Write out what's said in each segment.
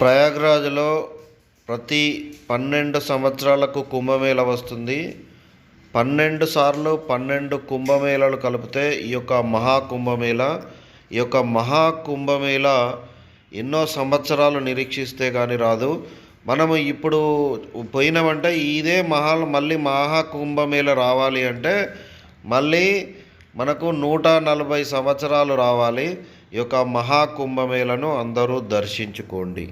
ప్రయాగ్రాజ్లో ప్రతి పన్నెండు సంవత్సరాలకు కుంభమేళ వస్తుంది. పన్నెండు సార్లు పన్నెండు కుంభమేళాలు కలిపితే ఈ యొక్క మహాకుంభమేళ ఈ యొక్క మహాకుంభమేళ ఎన్నో సంవత్సరాలు నిరీక్షిస్తే కానీ రాదు. మనము ఇప్పుడు పోయినామంటే ఇదే మహా మళ్ళీ మహాకుంభమేళ రావాలి అంటే మళ్ళీ మనకు నూట నలభై సంవత్సరాలు రావాలి. ఈ యొక్క మహాకుంభమేళను అందరూ దర్శించుకోండి.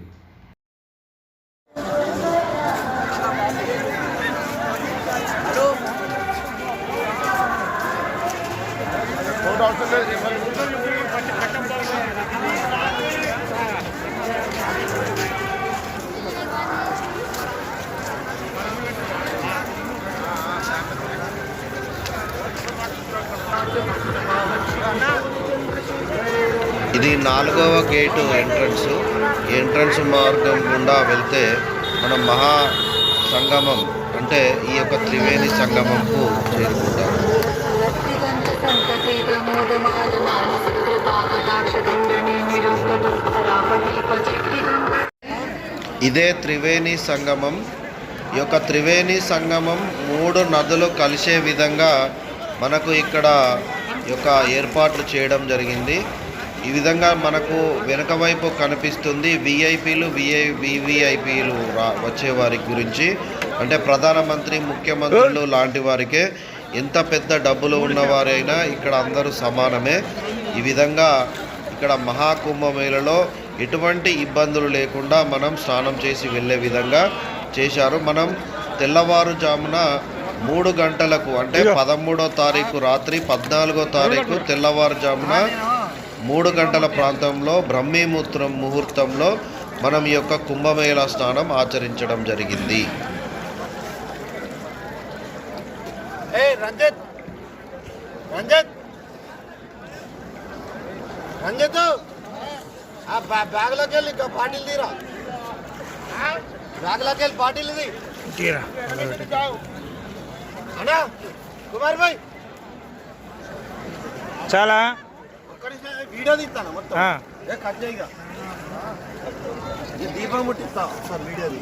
ఇది నాలుగవ గేటు ఎంట్రన్స్. ఎంట్రన్స్ మార్గం గుండా వెళ్తే మన మహా సంగమం అంటే ఈ యొక్క త్రివేణి సంగమంకు చేరుకుంటాం ఇదే త్రివేణి సంగమం. ఈ యొక్క త్రివేణి సంగమం మూడు నదులు కలిసే విధంగా మనకు ఇక్కడ యొక్క ఏర్పాట్లు చేయడం జరిగింది. ఈ విధంగా మనకు వెనుక వైపు కనిపిస్తుంది విఐపీలు విఐ వివిఐపీలు రా వచ్చే వారి గురించి. అంటే ప్రధానమంత్రి ముఖ్యమంత్రులు లాంటి వారికే ఎంత పెద్ద డబ్బులు ఉన్నవారైనా ఇక్కడ అందరూ సమానమే. ఈ విధంగా ఇక్కడ మహాకుంభమేళలో ఎటువంటి ఇబ్బందులు లేకుండా మనం స్నానం చేసి వెళ్ళే విధంగా చేశారు. మనం తెల్లవారుజామున మూడు గంటలకు అంటే పదమూడో తారీఖు రాత్రి పద్నాలుగో తారీఖు తెల్లవారుజామున మూడు గంటల ప్రాంతంలో బ్రహ్మీముహూర్తం ముహూర్తంలో మనం ఈ యొక్క కుంభమేళా స్నానం ఆచరించడం జరిగింది ఏ రంజిత్ రంజిత్. రంజిత్. ఆ బ్యా- బ్యాగ్లోకి వెళ్ళి ఇంకా బాటిల్ తీరా? బ్యాగ్లోకి వెళ్ళి బాటిల్ ఇది. తీరా. అన్నా కుమార్ భాయ్. చాలా. వీడియో తీస్తాను మొత్తం. ఏ కట్ చేయగా ఈ దీపం ముట్టిస్తా సార్ వీడియోది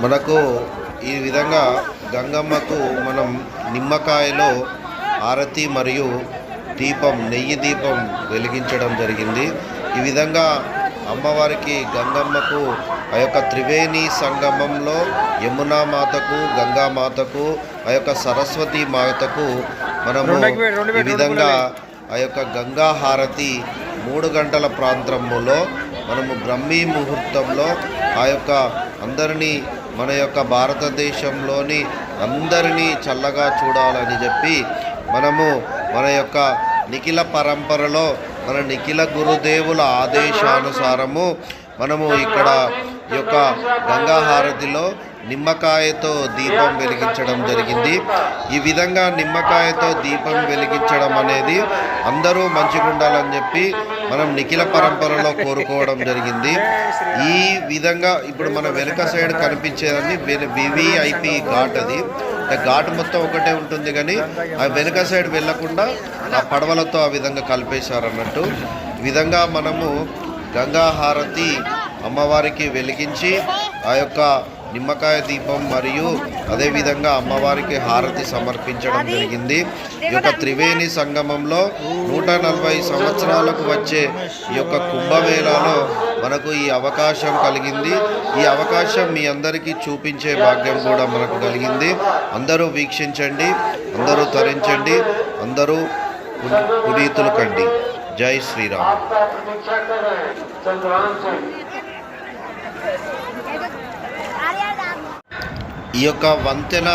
మనకు ఈ విధంగా గంగమ్మకు మనం నిమ్మకాయలో హారతి మరియు దీపం నెయ్యి దీపం వెలిగించడం జరిగింది. ఈ విధంగా అమ్మవారికి గంగమ్మకు ఆ యొక్క త్రివేణి సంగమంలో యమునా మాతకు గంగా మాతకు ఆ యొక్క సరస్వతి మాతకు మనము ఈ విధంగా ఆ యొక్క గంగా హారతి మూడు గంటల ప్రాంతంలో మనము బ్రహ్మీ ముహూర్తంలో ఆ యొక్క అందరినీ మన యొక్క భారతదేశంలోని అందరినీ చల్లగా చూడాలని చెప్పి మనము మన యొక్క నిఖిల పరంపరలో మన నిఖిల గురుదేవుల ఆదేశానుసారము మనము ఇక్కడ యొక్క గంగాహారతిలో నిమ్మకాయతో దీపం వెలిగించడం జరిగింది. ఈ విధంగా నిమ్మకాయతో దీపం వెలిగించడం అనేది అందరూ మంచిగా ఉండాలని చెప్పి మనం నిఖిల పరంపరలో కోరుకోవడం జరిగింది. ఈ విధంగా ఇప్పుడు మన వెనుక సైడ్ కనిపించేదని వివిఐపి ఘాట్ అది. ఘాట్ మొత్తం ఒకటే ఉంటుంది కానీ ఆ వెనుక సైడ్ వెళ్ళకుండా ఆ పడవలతో ఆ విధంగా కలిపేశారు అన్నట్టు విధంగా మనము గంగా హారతి అమ్మవారికి వెలిగించి ఆ యొక్క నిమ్మకాయ దీపం మరియు అదేవిధంగా అమ్మవారికి హారతి సమర్పించడం జరిగింది. ఈ యొక్క త్రివేణి సంగమంలో నూట నలభై సంవత్సరాలకు వచ్చే ఈ యొక్క కుంభమేళాలో మనకు ఈ అవకాశం కలిగింది. ఈ అవకాశం మీ అందరికీ చూపించే భాగ్యం కూడా మనకు కలిగింది. అందరూ వీక్షించండి అందరూ తరించండి అందరూ పునీతులు కండి. జై శ్రీరామ్. ఈ యొక్క వంతెన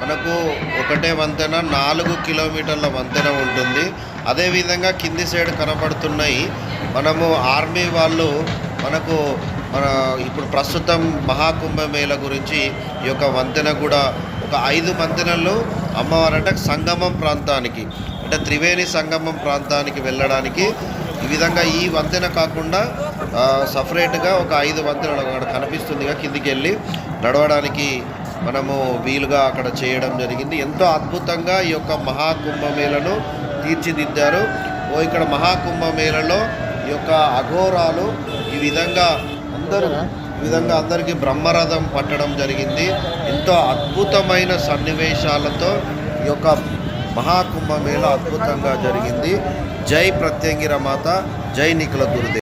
మనకు ఒకటే వంతెన నాలుగు కిలోమీటర్ల వంతెన ఉంటుంది. అదేవిధంగా కింది సైడ్ కనబడుతున్నాయి మనము ఆర్మీ వాళ్ళు మనకు మన ఇప్పుడు ప్రస్తుతం మహాకుంభమేళ గురించి ఈ యొక్క వంతెన కూడా ఒక ఐదు వంతెనలు అమ్మవారు అంటే సంగమం ప్రాంతానికి అంటే త్రివేణి సంగమం ప్రాంతానికి వెళ్ళడానికి ఈ విధంగా ఈ వంతెన కాకుండా సపరేట్గా ఒక ఐదు వంతెనలు అక్కడ కనిపిస్తుందిగా కిందికి వెళ్ళి నడవడానికి మనము వీలుగా అక్కడ చేయడం జరిగింది. ఎంతో అద్భుతంగా ఈ యొక్క మహాకుంభమేళను తీర్చిదిద్దారు. ఓ ఇక్కడ మహాకుంభమేళలో ఈ యొక్క అఘోరాలు ఈ విధంగా అందరూ ఈ విధంగా అందరికీ బ్రహ్మరథం పట్టడం జరిగింది. ఎంతో అద్భుతమైన సన్నివేశాలతో ఈ యొక్క మహాకుంభమేళ అద్భుతంగా జరిగింది. జై ప్రత్యంగిర మాత జై నిఖిల గురుదేవ్